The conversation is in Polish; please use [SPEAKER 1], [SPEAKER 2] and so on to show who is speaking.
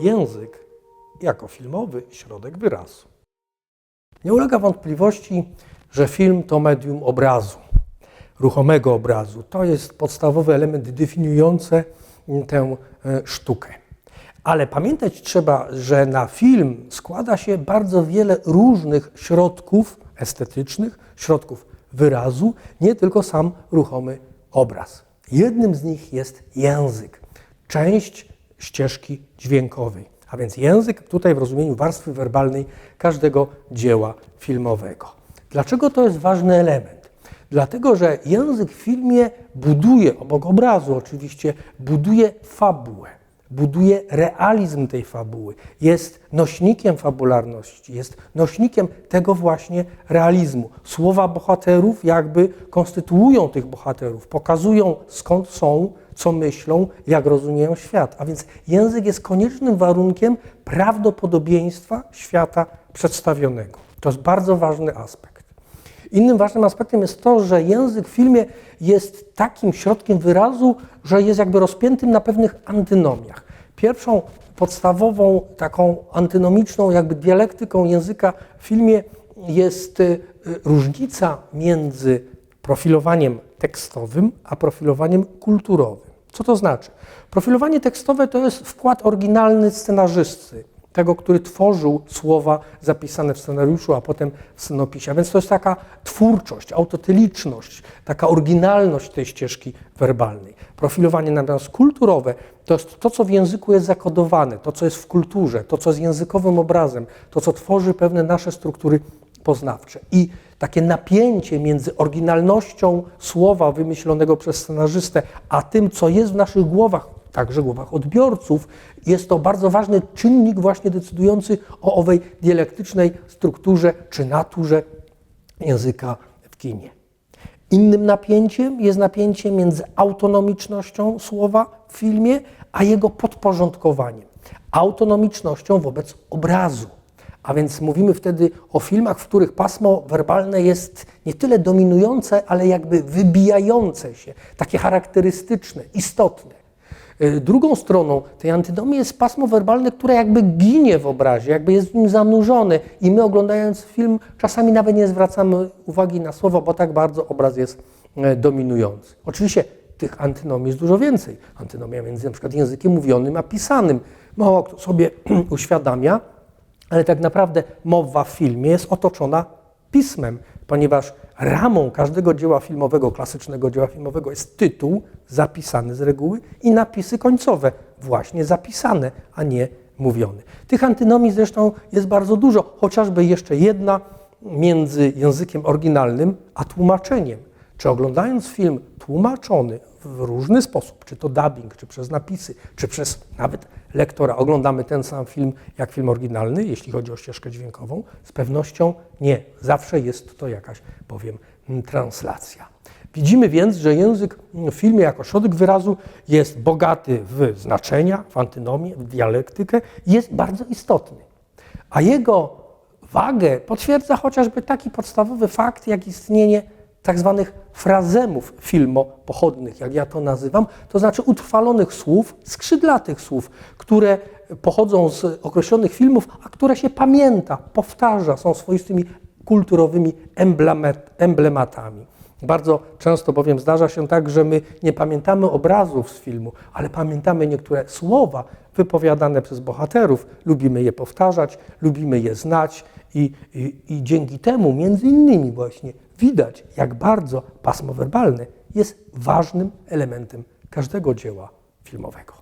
[SPEAKER 1] język jako filmowy środek wyrazu. Nie ulega wątpliwości, że film to medium obrazu, ruchomego obrazu. To jest podstawowy element definiujący tę e, sztukę. Ale pamiętać trzeba, że na film składa się bardzo wiele różnych środków estetycznych, środków wyrazu, nie tylko sam ruchomy obraz. Jednym z nich jest język, część ścieżki dźwiękowej. A więc język tutaj w rozumieniu warstwy werbalnej każdego dzieła filmowego. Dlaczego to jest ważny element? Dlatego, że język w filmie buduje, obok obrazu oczywiście, buduje fabułę, buduje realizm tej fabuły, jest nośnikiem fabularności, jest nośnikiem tego właśnie realizmu. Słowa bohaterów jakby konstytuują tych bohaterów, pokazują skąd są, co myślą, jak rozumieją świat. A więc język jest koniecznym warunkiem prawdopodobieństwa świata przedstawionego. To jest bardzo ważny aspekt. Innym ważnym aspektem jest to, że język w filmie jest takim środkiem wyrazu, że jest jakby rozpiętym na pewnych antynomiach. Pierwszą podstawową taką antynomiczną jakby dialektyką języka w filmie jest y, różnica między profilowaniem tekstowym a profilowaniem kulturowym. Co to znaczy? Profilowanie tekstowe to jest wkład oryginalny scenarzysty, tego, który tworzył słowa zapisane w scenariuszu, a potem w scenopisie. A więc to jest taka twórczość, autotyliczność, taka oryginalność tej ścieżki werbalnej. Profilowanie natomiast kulturowe to jest to, co w języku jest zakodowane, to, co jest w kulturze, to, co jest językowym obrazem, to, co tworzy pewne nasze struktury poznawcze. I takie napięcie między oryginalnością słowa wymyślonego przez scenarzystę, a tym, co jest w naszych głowach, także głowach odbiorców, jest to bardzo ważny czynnik właśnie decydujący o owej dialektycznej strukturze czy naturze języka w kinie. Innym napięciem jest napięcie między autonomicznością słowa w filmie, a jego podporządkowaniem. Autonomicznością wobec obrazu. A więc mówimy wtedy o filmach, w których pasmo werbalne jest nie tyle dominujące, ale jakby wybijające się, takie charakterystyczne, istotne. Y, drugą stroną tej antynomii jest pasmo werbalne, które jakby ginie w obrazie, jakby jest w nim zanurzone i my oglądając film czasami nawet nie zwracamy uwagi na słowo, bo tak bardzo obraz jest e, dominujący. Oczywiście tych antynomii jest dużo więcej. Antynomia między przykład językiem mówionym a pisanym. Mało kto sobie uświadamia, ale tak naprawdę mowa w filmie jest otoczona pismem, ponieważ ramą każdego dzieła filmowego, klasycznego dzieła filmowego jest tytuł zapisany z reguły i napisy końcowe, właśnie zapisane, a nie mówione. Tych antynomii zresztą jest bardzo dużo, chociażby jeszcze jedna między językiem oryginalnym a tłumaczeniem. Czy oglądając film tłumaczony w różny sposób, czy to dubbing, czy przez napisy, czy przez nawet lektora, oglądamy ten sam film jak film oryginalny, jeśli chodzi o ścieżkę dźwiękową? Z pewnością nie. Zawsze jest to jakaś, powiem, translacja. Widzimy więc, że język w filmie jako środek wyrazu jest bogaty w znaczenia, w antynomię, w dialektykę i jest bardzo istotny. A jego wagę potwierdza chociażby taki podstawowy fakt, jak istnienie tak zwanych frazemów filmopochodnych, jak ja to nazywam, to znaczy utrwalonych słów, skrzydlatych słów, które pochodzą z określonych filmów, a które się pamięta, powtarza, są swoistymi kulturowymi emblematami. Bardzo często bowiem zdarza się tak, że my nie pamiętamy obrazów z filmu, ale pamiętamy niektóre słowa wypowiadane przez bohaterów, lubimy je powtarzać, lubimy je znać i, i, i dzięki temu między innymi właśnie widać, jak bardzo pasmo werbalne jest ważnym elementem każdego dzieła filmowego.